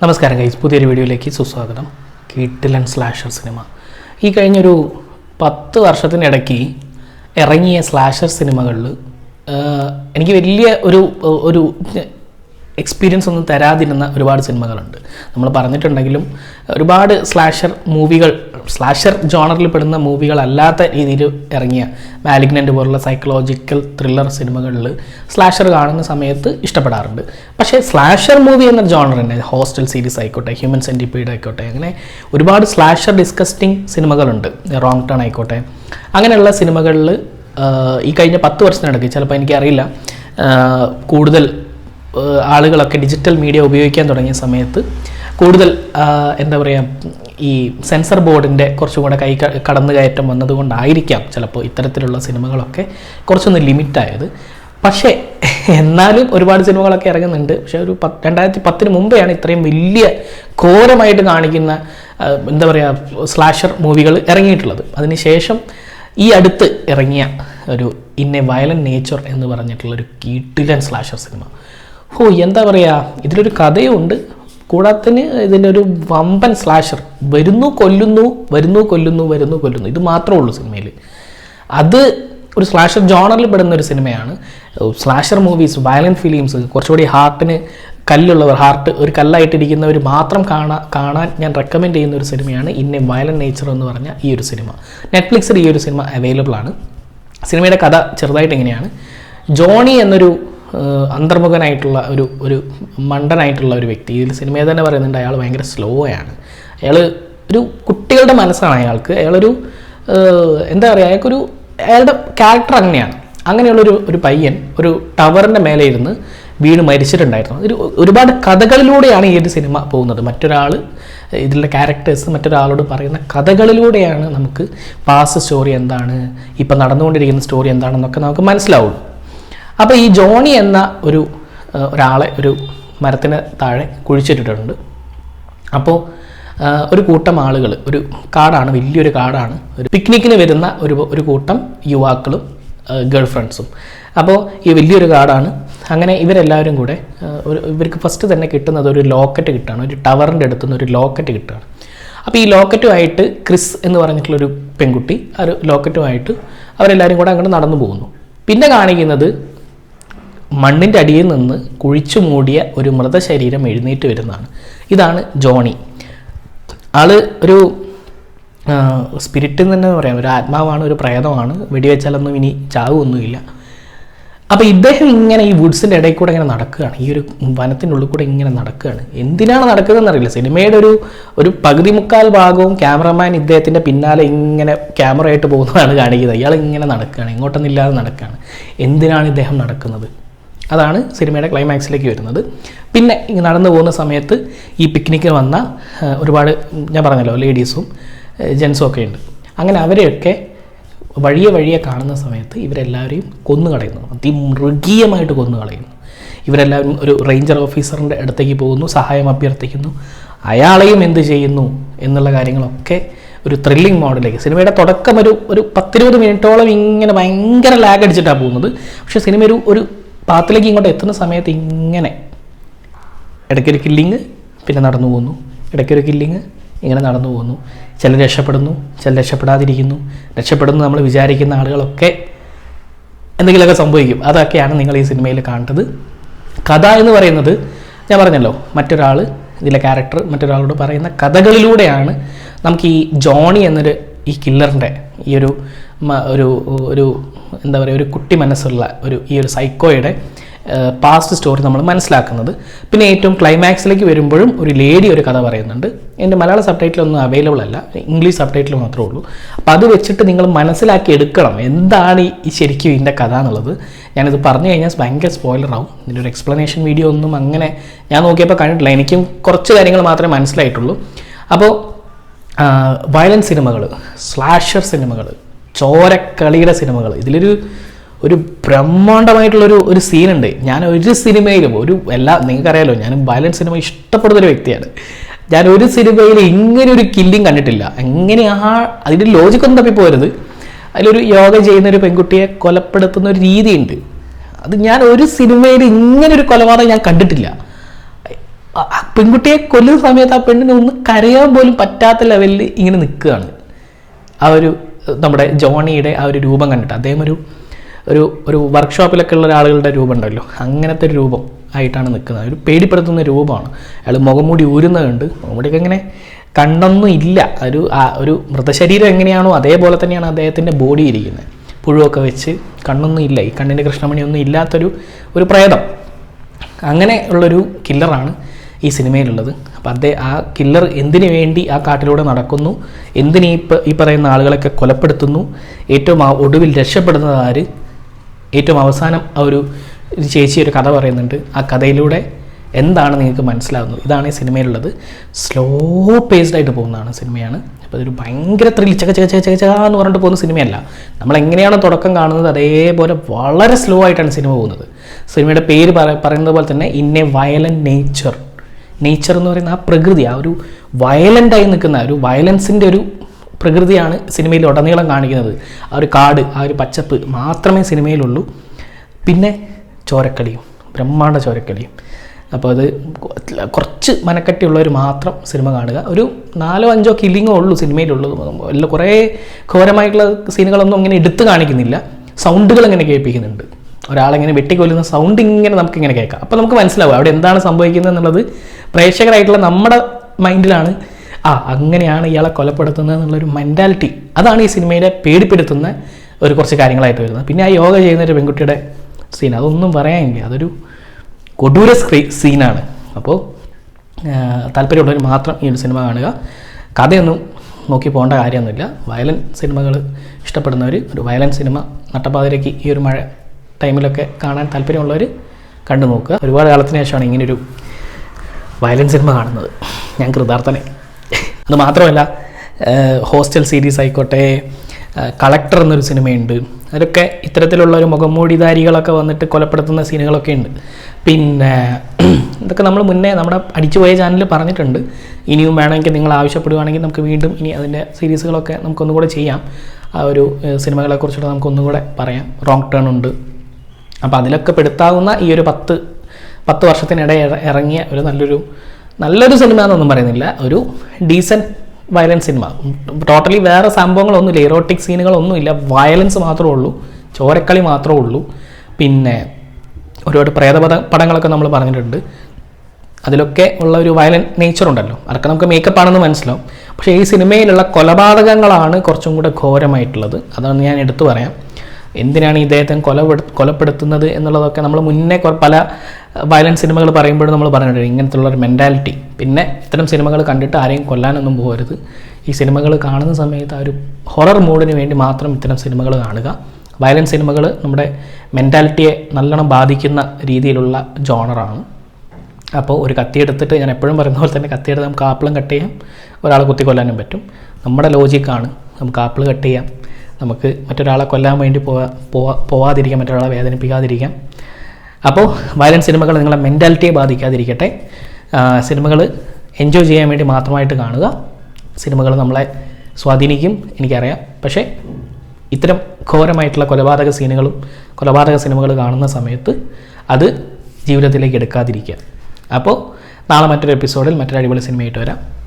നമസ്കാരം ഗൈസ് പുതിയൊരു വീഡിയോയിലേക്ക് സുസ്വാഗതം. കീട്ടിലൻ സ്ലാഷർ സിനിമ ഈ കഴിഞ്ഞൊരു പത്ത് വർഷത്തിനിടയ്ക്ക് ഇറങ്ങിയ സ്ലാഷർ സിനിമകളിൽ എനിക്ക് വലിയ ഒരു ഒരു എക്സ്പീരിയൻസ് ഒന്നും തരാതിരുന്ന ഒരുപാട് സിനിമകളുണ്ട് നമ്മൾ പറഞ്ഞിട്ടുണ്ടെങ്കിലും ഒരുപാട് സ്ലാഷർ മൂവികൾ സ്ലാഷർ ജോണറിൽ പെടുന്ന മൂവികളല്ലാത്ത രീതിയിൽ ഇറങ്ങിയ മാലിഗ്നന്റ് പോലുള്ള സൈക്കോളജിക്കൽ ത്രില്ലർ സിനിമകളിൽ സ്ലാഷർ കാണുന്ന സമയത്ത് ഇഷ്ടപ്പെടാറുണ്ട്. പക്ഷേ സ്ലാഷർ മൂവി എന്ന ജോണർ തന്നെ ഹോസ്റ്റൽ സീരീസ് ആയിക്കോട്ടെ ഹ്യൂമൻ സെന്റിപ്പീഡ് ആയിക്കോട്ടെ അങ്ങനെ ഒരുപാട് സ്ലാഷർ ഡിസ്കസ്റ്റിംഗ് സിനിമകളുണ്ട്. റോങ് ടേൺ ആയിക്കോട്ടെ. അങ്ങനെയുള്ള സിനിമകളിൽ ഈ കഴിഞ്ഞ പത്ത് വർഷത്തിനിടയ്ക്ക് ചിലപ്പോൾ എനിക്കറിയില്ല കൂടുതൽ ആളുകളൊക്കെ ഡിജിറ്റൽ മീഡിയ ഉപയോഗിക്കാൻ തുടങ്ങിയ സമയത്ത് കൂടുതൽ എന്താ പറയുക ഈ സെൻസർ ബോർഡിന്റെ കുറച്ചും കൂടെ കൈ കടന്നു കയറ്റം വന്നതുകൊണ്ടായിരിക്കാം ചിലപ്പോൾ ഇത്തരത്തിലുള്ള സിനിമകളൊക്കെ കുറച്ചൊന്ന് ലിമിറ്റായത്. പക്ഷേ എന്നാലും ഒരുപാട് സിനിമകളൊക്കെ ഇറങ്ങുന്നുണ്ട്. പക്ഷേ ഒരു പത്ത് രണ്ടായിരത്തി പത്തിന് മുമ്പെയാണ് ഇത്രയും വലിയ ഘോരമായിട്ട് കാണിക്കുന്ന എന്താ പറയുക സ്ലാഷർ മൂവികൾ ഇറങ്ങിയിട്ടുള്ളത്. അതിനുശേഷം ഈ അടുത്ത് ഇറങ്ങിയ ഒരു ഇൻ എ വയലൻ നേച്ചർ എന്ന് പറഞ്ഞിട്ടുള്ള ഒരു കീട്ടിലൻ സ്ലാഷർ സിനിമ. ഓ എന്താ പറയുക ഇതിലൊരു കഥയുണ്ട്. കൂടാത്തതിന് ഇതിന്റെ ഒരു വമ്പൻ സ്ലാഷർ വരുന്നു കൊല്ലുന്നു വരുന്നു കൊല്ലുന്നു വരുന്നു കൊല്ലുന്നു. ഇത് മാത്രമേ ഉള്ളൂ സിനിമയിൽ. അത് ഒരു സ്ലാഷർ ജോണറിൽ പെടുന്ന ഒരു സിനിമയാണ്. സ്ലാഷർ മൂവീസ് വയലന്റ് ഫിലിംസ് കുറച്ചുകൂടി ഹാർട്ടിന് കല്ലുള്ളവർ ഹാർട്ട് ഒരു കല്ലായിട്ടിരിക്കുന്നവർ മാത്രം കാണാ കാണാൻ ഞാൻ റെക്കമെൻഡ് ചെയ്യുന്ന ഒരു സിനിമയാണ് എ വയലന്റ് നേച്ചർ എന്ന് പറഞ്ഞ ഈ ഒരു സിനിമ. നെറ്റ്ഫ്ലിക്സിൽ ഈ ഒരു സിനിമ അവൈലബിൾ ആണ്. സിനിമയുടെ കഥ ചെറുതായിട്ട് എങ്ങനെയാണ് ജോണി എന്നൊരു അന്തർമുഖനായിട്ടുള്ള ഒരു ഒരു മണ്ടനായിട്ടുള്ള ഒരു വ്യക്തി. ഇതിൽ സിനിമയിൽ തന്നെ പറയുന്നുണ്ട് അയാൾ ഭയങ്കര സ്ലോ ആണ്. അയാൾ ഒരു കുട്ടികളുടെ മനസ്സാണ് അയാൾക്ക്. അയാളൊരു എന്താ പറയുക അയാൾക്കൊരു അയാളുടെ ക്യാരക്ടർ അങ്ങനെയാണ്. അങ്ങനെയുള്ളൊരു ഒരു പയ്യൻ ഒരു ടവറിന്റെ മേലെ ഇരുന്ന് വീണ് മരിച്ചിട്ടുണ്ടായിരുന്നു. ഒരു ഒരുപാട് കഥകളിലൂടെയാണ് ഈ ഒരു സിനിമ പോകുന്നത്. മറ്റൊരാൾ ഇതിലെ ക്യാരക്ടേഴ്സ് മറ്റൊരാളോട് പറയുന്ന കഥകളിലൂടെയാണ് നമുക്ക് പാസ് സ്റ്റോറി എന്താണ് ഇപ്പം നടന്നുകൊണ്ടിരിക്കുന്ന സ്റ്റോറി എന്താണെന്നൊക്കെ നമുക്ക് മനസ്സിലാവുള്ളൂ. അപ്പോൾ ഈ ജോണി എന്ന ഒരു ഒരാളെ ഒരു മരത്തിന് താഴെ കുഴിച്ചിട്ടിട്ടുണ്ട്. അപ്പോൾ ഒരു കൂട്ടം ആളുകൾ ഒരു കാടാണ് വലിയൊരു കാടാണ്. ഒരു പിക്നിക്കിന് വരുന്ന ഒരു ഒരു കൂട്ടം യുവാക്കളും ഗേൾ ഫ്രണ്ട്സും അപ്പോൾ ഈ വലിയൊരു കാടാണ്. അങ്ങനെ ഇവരെല്ലാവരും കൂടെ ഒരു ഇവർക്ക് ഫസ്റ്റ് തന്നെ കിട്ടുന്നത് ഒരു ലോക്കറ്റ് കിട്ടുകയാണ് ഒരു ടവറിന്റെ അടുത്തു നിന്ന് ഒരു ലോക്കറ്റ് കിട്ടുകയാണ് അപ്പോൾ ഈ ലോക്കറ്റുമായിട്ട് ക്രിസ് എന്ന് പറഞ്ഞിട്ടുള്ളൊരു പെൺകുട്ടി ആ ഒരു ലോക്കറ്റുമായിട്ട് അവരെല്ലാവരും കൂടെ അങ്ങോട്ട് നടന്നു പോകുന്നു. പിന്നെ കാണിക്കുന്നത് മണ്ണിന്റെ അടിയിൽ നിന്ന് കുഴിച്ചു മൂടിയ ഒരു മൃതശരീരം എഴുന്നേറ്റ് വരുന്നതാണ്. ഇതാണ് ജോണി. ആൾ ഒരു സ്പിരിറ്റ് തന്നെ പറയാം. ഒരു ആത്മാവാണ് ഒരു പ്രേതമാണ്. വെടിവെച്ചാലൊന്നും ഇനി ചാവൊന്നുമില്ല അപ്പോൾ ഇദ്ദേഹം ഇങ്ങനെ ഈ വുഡ്സിന്റെ ഇടയിൽ കൂടെ ഇങ്ങനെ നടക്കുകയാണ്. ഈ ഒരു വനത്തിന്റെ ഉള്ളിൽ കൂടെ ഇങ്ങനെ നടക്കുകയാണ്. എന്തിനാണ് നടക്കുന്നതെന്ന് അറിയില്ല. സിനിമയുടെ ഒരു ഒരു പകുതി മുക്കാൽ ഭാഗവും ക്യാമറമാൻ ഇദ്ദേഹത്തിന്റെ പിന്നാലെ ഇങ്ങനെ ക്യാമറയായിട്ട് പോകുന്നതാണ് കാണിക്കുന്നത്. ഇയാൾ ഇങ്ങനെ നടക്കുകയാണ്. ഇങ്ങോട്ടൊന്നില്ലാതെ നടക്കുകയാണ്. എന്തിനാണ് ഇദ്ദേഹം നടക്കുന്നത്? അതാണ് സിനിമയുടെ ക്ലൈമാക്സിലേക്ക് വരുന്നത്. പിന്നെ ഇങ്ങനെ നടന്നു പോകുന്ന സമയത്ത് ഈ പിക്നിക്കിൽ വന്ന ഒരുപാട് ഞാൻ പറഞ്ഞല്ലോ ലേഡീസും ജെൻസും ഒക്കെ ഉണ്ട്. അങ്ങനെ അവരെയൊക്കെ വഴിയെ വഴിയെ കാണുന്ന സമയത്ത് ഇവരെല്ലാവരെയും കൊന്നു കളയുന്നു. അതിമൃഗീയമായിട്ട് കൊന്നു കളയുന്നു. ഇവരെല്ലാവരും ഒരു റേഞ്ചർ ഓഫീസറിന്റെ അടുത്തേക്ക് പോകുന്നു സഹായം അഭ്യർത്ഥിക്കുന്നു. അയാളെയും എന്ത് ചെയ്യുന്നു എന്നുള്ള കാര്യങ്ങളൊക്കെ ഒരു ത്രില്ലിംഗ് മോഡലേക്ക് സിനിമയുടെ തുടക്കം ഒരു ഒരു പത്തിരുപത് മിനിറ്റോളം ഇങ്ങനെ ഭയങ്കര ലാഗ് അടിച്ചിട്ടാണ് പോകുന്നത്. പക്ഷേ സിനിമ ഒരു ഒരു പാത്തിലേക്ക് ഇങ്ങോട്ട് എത്തുന്ന സമയത്ത് ഇങ്ങനെ ഇടയ്ക്കൊരു കില്ലിങ് പിന്നെ നടന്നു പോകുന്നു ഇടയ്ക്കൊരു കില്ലിങ് ഇങ്ങനെ നടന്നു പോകുന്നു ചിലർ രക്ഷപ്പെടുന്നു ചിലർ രക്ഷപ്പെടാതിരിക്കുന്നു. രക്ഷപ്പെടുന്നു നമ്മൾ വിചാരിക്കുന്ന ആളുകളൊക്കെ എന്തെങ്കിലുമൊക്കെ സംഭവിക്കും. അതൊക്കെയാണ് നിങ്ങൾ ഈ സിനിമയിൽ കാണേണ്ടത് കഥ എന്ന് പറയുന്നത് ഞാൻ പറഞ്ഞല്ലോ മറ്റൊരാൾ ഇതിലെ ക്യാരക്ടർ മറ്റൊരാളോട് പറയുന്ന കഥകളിലൂടെയാണ് നമുക്ക് ഈ ജോണി എന്നൊരു ഈ കില്ലറിന്റെ ഈ ഒരു ഒരു ഒരു എന്താ പറയുക ഒരു കുട്ടി മനസ്സുള്ള ഒരു ഈ ഒരു സൈക്കോയുടെ പാസ്റ്റ് സ്റ്റോറി നമ്മൾ മനസ്സിലാക്കുന്നത്. പിന്നെ ഏറ്റവും ക്ലൈമാക്സിലേക്ക് വരുമ്പോഴും ഒരു ലേഡി ഒരു കഥ പറയുന്നുണ്ട്. എന്റെ മലയാള സബ് ടൈറ്റിലൊന്നും അവൈലബിൾ അല്ല. ഇംഗ്ലീഷ് സബ് ടൈറ്റിൽ മാത്രമേ ഉള്ളൂ. അപ്പോൾ അത് വെച്ചിട്ട് നിങ്ങൾ മനസ്സിലാക്കി എടുക്കണം. എന്താണ് ഈ- ശരിക്കും ഇതിന്റെ കഥ എന്നുള്ളത്. ഞാനിത് പറഞ്ഞു കഴിഞ്ഞാൽ ഭയങ്കര സ്പോയിലറാവും ഇതിന്റെ ഒരു എക്സ്പ്ലനേഷൻ വീഡിയോ ഒന്നും അങ്ങനെ ഞാൻ നോക്കിയപ്പോൾ കണ്ടിട്ടില്ല. എനിക്കും കുറച്ച് കാര്യങ്ങൾ മാത്രമേ മനസ്സിലായിട്ടുള്ളൂ. അപ്പോൾ വയലൻസ് സിനിമകൾ സ്ലാഷർ സിനിമകൾ ചോരക്കളിയുടെ സിനിമകൾ. ഇതിലൊരു ഒരു ബ്രഹ്മാണ്ഡമായിട്ടുള്ളൊരു ഒരു സീനുണ്ട്. ഞാൻ ഒരു സിനിമയിലും ഒരു എല്ലാ നിങ്ങൾക്കറിയാലോ ഞാൻ വയലൻസ് സിനിമ ഇഷ്ടപ്പെടുന്നൊരു വ്യക്തിയാണ്. ഞാൻ ഒരു സിനിമയിൽ ഇങ്ങനെ ഒരു കില്ലിങ് കണ്ടിട്ടില്ല. എങ്ങനെ ആ അതിന്റെ ലോജിക്കൊന്നും തപ്പിപ്പോരുത്. അതിലൊരു യോഗ ചെയ്യുന്ന ഒരു പെൺകുട്ടിയെ കൊലപ്പെടുത്തുന്ന ഒരു രീതിയുണ്ട്. അത് ഞാൻ ഒരു സിനിമയിൽ ഇങ്ങനെ ഒരു കൊലപാതകം ഞാൻ കണ്ടിട്ടില്ല. പെൺകുട്ടിയെ കൊല്ലുന്ന സമയത്ത് ആ പെണ്ണിനെ ഒന്ന് കരയാൻ പോലും പറ്റാത്ത ലെവലിൽ ഇങ്ങനെ നിൽക്കുകയാണ്. ആ ഒരു നമ്മുടെ ജോണിയുടെ ആ ഒരു രൂപം കണ്ടിട്ട് അദ്ദേഹം ഒരു ഒരു ഒരു വർക്ക്ഷോപ്പിലൊക്കെ ഉള്ള ഒരാളുകളുടെ രൂപം ഉണ്ടല്ലോ. അങ്ങനത്തെ ഒരു രൂപം ആയിട്ടാണ് നിൽക്കുന്നത്. ഒരു പേടിപ്പെടുത്തുന്ന രൂപമാണ്. അയാൾ മുഖംമൂടി ഊരുന്നതുണ്ട് മുഖംമൂടിയൊക്കെ ഇങ്ങനെ കണ്ണൊന്നും ഇല്ല. ഒരു ഒരു മൃതശരീരം എങ്ങനെയാണോ അതേപോലെ തന്നെയാണ് അദ്ദേഹത്തിന്റെ ബോഡി ഇരിക്കുന്നത്. പുഴുവൊക്കെ വെച്ച് കണ്ണൊന്നും ഇല്ല. ഈ കണ്ണിന്റെ കൃഷ്ണമണിയൊന്നും ഇല്ലാത്തൊരു ഒരു പ്രേതം. അങ്ങനെ ഉള്ളൊരു കില്ലറാണ് ഈ സിനിമയിലുള്ളത്. അപ്പോൾ അദ്ദേഹം ആ കില്ലർ എന്തിനു വേണ്ടി ആ കാട്ടിലൂടെ നടക്കുന്നു? എന്തിന് ഈ ഈ പറയുന്ന ആളുകളൊക്കെ കൊലപ്പെടുത്തുന്നു? ഏറ്റവും ഒടുവിൽ രക്ഷപ്പെടുന്നത് ആര്? ഏറ്റവും അവസാനം ആ ഒരു ചേച്ചി ഒരു കഥ പറയുന്നുണ്ട്. ആ കഥയിലൂടെ എന്താണ് നിങ്ങൾക്ക് മനസ്സിലാകുന്നത് ഇതാണ് ഈ സിനിമയിലുള്ളത്. സ്ലോ പേസ്ഡ് ആയിട്ട് പോകുന്നതാണ് സിനിമയാണ്. അപ്പോൾ ഇതൊരു ഭയങ്കര ത്രിൽ ചക ചക ചക ചക എന്ന് പറഞ്ഞിട്ട് പോകുന്ന സിനിമയല്ല. നമ്മൾ എങ്ങനെയാണ് തുടക്കം കാണുന്നത് അതേപോലെ വളരെ സ്ലോ ആയിട്ടാണ് സിനിമ പോകുന്നത്. സിനിമയുടെ പേര് പറയുന്നത് പോലെ തന്നെ in a violent nature nature എന്ന് പറയുന്ന ആ പ്രകൃതി ആ ഒരു വയലന്റായി നിൽക്കുന്ന ഒരു വയലൻസിന്റെ ഒരു പ്രകൃതിയാണ് സിനിമയിൽ ഉടനീളം കാണിക്കുന്നത്. ആ ഒരു കാട് ആ ഒരു പച്ചപ്പ് മാത്രമേ സിനിമയിലുള്ളൂ പിന്നെ ചോരക്കളിയും ബ്രഹ്മാണ്ട ചോരക്കളിയും. അപ്പോൾ അത് കുറച്ച് മനക്കട്ടിയുള്ളവർ മാത്രം സിനിമ കാണുക. ഒരു നാലോ അഞ്ചോ കില്ലിങ്ങോ ഉള്ളൂ സിനിമയിലുള്ളത് എല്ലാം കുറേ ഘോരമായിട്ടുള്ള സീനുകളൊന്നും അങ്ങനെ എടുത്ത് കാണിക്കുന്നില്ല. സൗണ്ടുകൾ അങ്ങനെ കേൾപ്പിക്കുന്നുണ്ട്. ഒരാളെങ്ങനെ വെട്ടിക്കൊല്ലുന്ന സൗണ്ട് ഇങ്ങനെ നമുക്ക് ഇങ്ങനെ കേൾക്കാം. അപ്പോൾ നമുക്ക് മനസ്സിലാവും അവിടെ എന്താണ് സംഭവിക്കുന്നത് എന്നുള്ളത്. പ്രേക്ഷകരായിട്ടുള്ള നമ്മുടെ മൈൻഡിലാണ്. ആ അങ്ങനെയാണ് ഇയാളെ കൊലപ്പെടുത്തുന്നത് എന്നുള്ളൊരു മെന്റാലിറ്റി അതാണ് ഈ സിനിമയിലെ പേടിപ്പെടുത്തുന്ന ഒരു കുറച്ച് കാര്യങ്ങളായിട്ട് വരുന്നത്. പിന്നെ ആ യോഗ ചെയ്യുന്ന ഒരു പെൺകുട്ടിയുടെ സീൻ അതൊന്നും പറയാനില്ല. അതൊരു കൊടൂര സ്ക്രീ സീനാണ് അപ്പോൾ താല്പര്യമുള്ളവർ മാത്രം ഈ ഒരു സിനിമ കാണുക. കഥയൊന്നും നോക്കി പോകേണ്ട കാര്യമൊന്നുമില്ല. വയലൻ സിനിമകൾ ഇഷ്ടപ്പെടുന്നവർ ഒരു വയലൻ സിനിമ നട്ടപ്പാതിരയ്ക്ക് ഈ ഒരു മഴ ടൈമിലൊക്കെ കാണാൻ താല്പര്യമുള്ളവർ കണ്ടു നോക്കുക ഒരുപാട് കാലത്തിന് ശേഷമാണ് ഇങ്ങനൊരു വയലൻസ് സിനിമ കാണുന്നത്. ഞാൻ കൃതാർത്ഥനെ. അത് മാത്രമല്ല ഹോസ്റ്റൽ സീരീസ് ആയിക്കോട്ടെ കളക്ടർ എന്നൊരു സിനിമയുണ്ട് അതൊക്കെ ഇത്തരത്തിലുള്ള ഒരു മുഖംമൂടിധാരികളൊക്കെ വന്നിട്ട് കൊലപ്പെടുത്തുന്ന സീനുകളൊക്കെ ഉണ്ട്. പിന്നെ ഇതൊക്കെ നമ്മൾ മുന്നേ നമ്മുടെ അടിച്ചുപോയ ചാനലിൽ പറഞ്ഞിട്ടുണ്ട്. ഇനിയും വേണമെങ്കിൽ നിങ്ങൾ ആവശ്യപ്പെടുകയാണെങ്കിൽ നമുക്ക് വീണ്ടും ഇനി അതിന്റെ സീരീസുകളൊക്കെ നമുക്കൊന്നുകൂടെ ചെയ്യാം. ആ ഒരു സിനിമകളെക്കുറിച്ചുള്ള സിനിമകളെക്കുറിച്ചിട്ട് നമുക്കൊന്നും പറയാം. റോങ് ടേൺ ഉണ്ട്. അപ്പോൾ അതിലൊക്കെ പെടുത്താവുന്ന ഈ ഒരു പത്ത് പത്ത് വർഷത്തിനിടെ ഇറങ്ങിയ ഒരു നല്ലൊരു നല്ലൊരു സിനിമ എന്നൊന്നും പറയുന്നില്ല. ഒരു ഡീസന്റ് വയലൻസ് സിനിമ. ടോട്ടലി വേറെ സംഭവങ്ങളൊന്നുമില്ല. ഇറോട്ടിക് സീനുകളൊന്നുമില്ല വയലൻസ് മാത്രമേ ഉള്ളൂ. ചോരക്കളി മാത്രമേ ഉള്ളൂ. പിന്നെ ഒരുപാട് പ്രേതപദ പടങ്ങളൊക്കെ നമ്മൾ പറഞ്ഞിട്ടുണ്ട്. അതിലൊക്കെ ഉള്ള ഒരു വയലന്റ് നേച്ചർ ഉണ്ടല്ലോ. അതൊക്കെ നമുക്ക് മേക്കപ്പ് ആണെന്ന് മനസ്സിലാവും. പക്ഷേ ഈ സിനിമയിലുള്ള കൊലപാതകങ്ങളാണ് കുറച്ചും കൂടെ ഘോരമായിട്ടുള്ളത്. അതാണ് ഞാൻ എടുത്തു പറയാം. എന്തിനാണ് ഇദ്ദേഹത്തെ കൊലപ്പെടു കൊലപ്പെടുത്തുന്നത് എന്നുള്ളതൊക്കെ നമ്മൾ മുന്നേ പല വയലൻസ് സിനിമകൾ പറയുമ്പോഴും നമ്മൾ പറഞ്ഞിട്ടുണ്ട്. ഇങ്ങനത്തുള്ള ഒരു മെന്റാലിറ്റി പിന്നെ ഇത്തരം സിനിമകൾ കണ്ടിട്ട് ആരെയും കൊല്ലാനൊന്നും പോകരുത്. ഈ സിനിമകൾ കാണുന്ന സമയത്ത് ആ ഒരു ഹൊറർ മൂഡിന് വേണ്ടി മാത്രം ഇത്തരം സിനിമകൾ കാണുക. വയലൻസ് സിനിമകൾ നമ്മുടെ മെന്റാലിറ്റിയെ നല്ലോണം ബാധിക്കുന്ന രീതിയിലുള്ള ജോണറാണ് അപ്പോൾ ഒരു കത്തി എടുത്തിട്ട് ഞാൻ എപ്പോഴും പറയുന്ന പോലെ തന്നെ കത്തിയെടുത്ത് നമുക്ക് ആപ്പിളും കട്ട് ചെയ്യാം. ഒരാളെ കുത്തിക്കൊല്ലാനും പറ്റും. നമ്മുടെ ലോജിക്കാണ് നമുക്ക് ആപ്പിൾ കട്ട് ചെയ്യാം. നമുക്ക് മറ്റൊരാളെ കൊല്ലാൻ വേണ്ടി പോവാ പോവാ പോവാതിരിക്കാം മറ്റൊരാളെ വേദനിപ്പിക്കാതിരിക്കാം. അപ്പോൾ വയലൻസ് സിനിമകൾ നിങ്ങളെ മെന്റാലിറ്റിയെ ബാധിക്കാതിരിക്കട്ടെ. സിനിമകൾ എൻജോയ് ചെയ്യാൻ വേണ്ടി മാത്രമായിട്ട് കാണുക. സിനിമകൾ നമ്മളെ സ്വാധീനിക്കും എനിക്കറിയാം. പക്ഷേ ഇത്തരം ഘോരമായിട്ടുള്ള കൊലപാതക സീനുകളും കൊലപാതക സിനിമകൾ കാണുന്ന സമയത്ത് അത് ജീവിതത്തിലേക്ക് എടുക്കാതിരിക്കുക. അപ്പോൾ നാളെ മറ്റൊരു എപ്പിസോഡിൽ മറ്റൊരു അടിപൊളി സിനിമയായിട്ട് വരാം.